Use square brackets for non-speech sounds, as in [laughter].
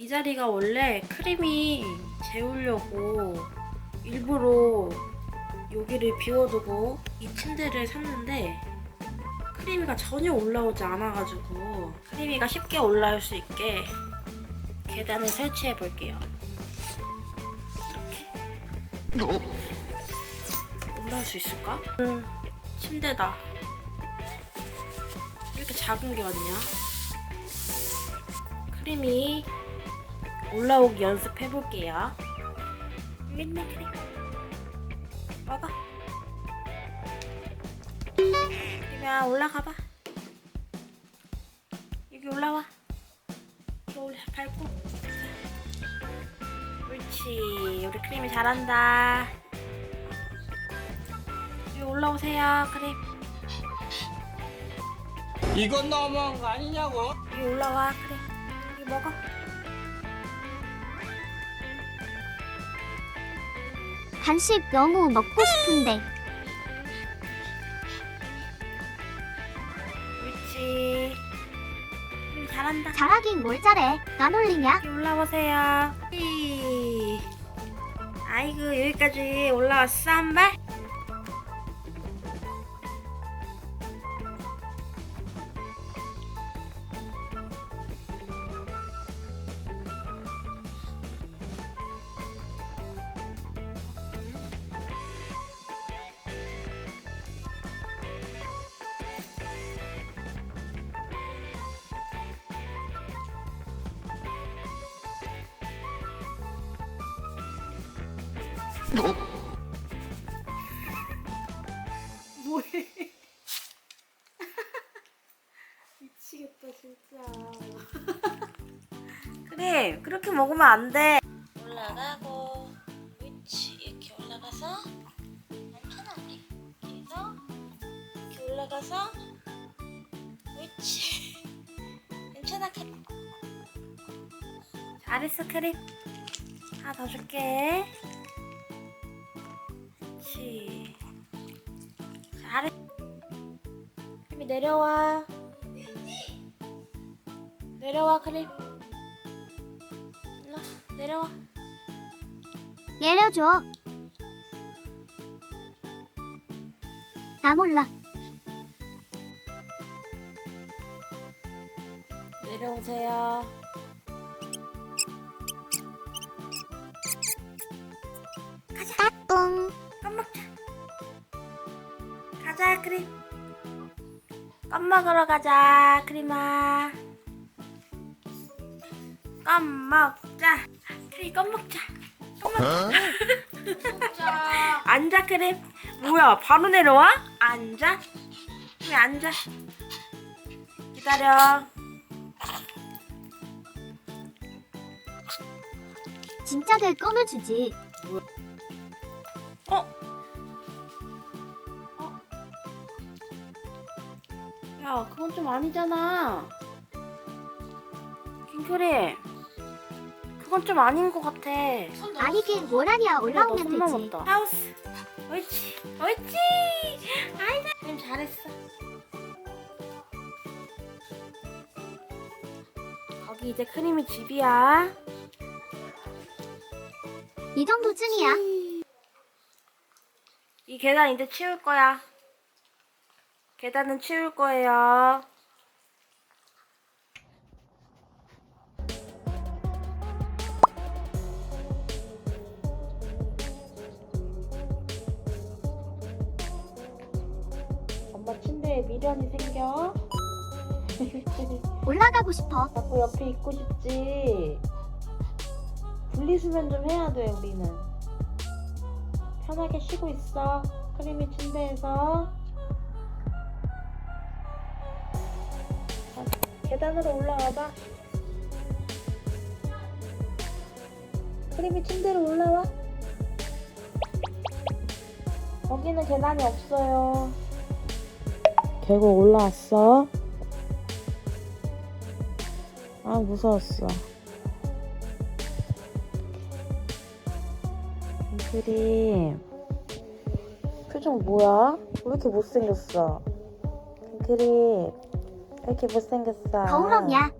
이 자리가 원래 크림이 재우려고 일부러 여기를 비워두고 이 침대를 샀는데 크림이가 전혀 올라오지 않아가지고 크림이가 쉽게 올라올 수 있게 계단을 설치해 볼게요. 이렇게 올라올 수 있을까? 음, 침대다. 이렇게 작은 게 왔냐? 크림이 올라오기 연습해 볼게요. 여기 있네 크림. 먹어. 크림아 올라가봐. 여기 올라와. 올라 밟고. 옳지. 우리 크림이 잘한다. 여기 올라오세요, 크림. 이건 너무한 거 아니냐고? 여기 올라와, 그래. 여기 먹어. 간식 너무 먹고 싶은데 옳지. 크림 잘한다. 잘하긴 뭘 잘해 안 올리냐? 여기 올라오세요. 이. 아이고 여기까지 올라왔어 한 발. 뭐해? [laughs] 미치겠다 진짜. [laughs] 그래 그렇게 먹으면 안 돼. 올라가고, 그렇지 이렇게 올라가서 편하게 이렇게 해서 이렇게 올라가서, 그렇지. [laughs] 괜찮아 크림. 잘했어 크림. 하나 더 줄게. 그렇지. 잘해. 크림이 내려와. 내려와 크림. 일로 와, 내려와. 내려줘 나 몰라 내려오세요. 가자 크림. 껌 먹으러 가자 크림아. 껌 먹자. 크림 껌 먹자. 껌 먹자. [laughs] 앉아 크림. 뭐야 바로 내려와? 앉아. 왜 앉아? 기다려. 진짜 될 거면 주지 야, 그건 좀 아니잖아. 킹크리. 그건 좀 아닌 것 같아. 아니긴 뭘 하냐 올라오면 손 되지 넘었다. 하우스. 옳지. 옳지. 아이다. 님 잘했어. 거기 이제 크림이 집이야. 이 정도쯤이야 이 계단 이제 치울 거야. 계단은 치울 거예요. 엄마 침대에 미련이 생겨? [laughs] 올라가고 싶어 자꾸 옆에 있고 싶지. 분리수면 좀 해야 돼, 우리는. 편하게 쉬고 있어. 크림이 침대에서. 계단으로 올라와봐. 크림이 침대로 올라와. 거기는 계단이 없어요. 결국 올라왔어. 아, 무서웠어. 그림 표정 뭐야? 왜 이렇게 못생겼어? 그림 왜 이렇게 못생겼어? 거울엄이야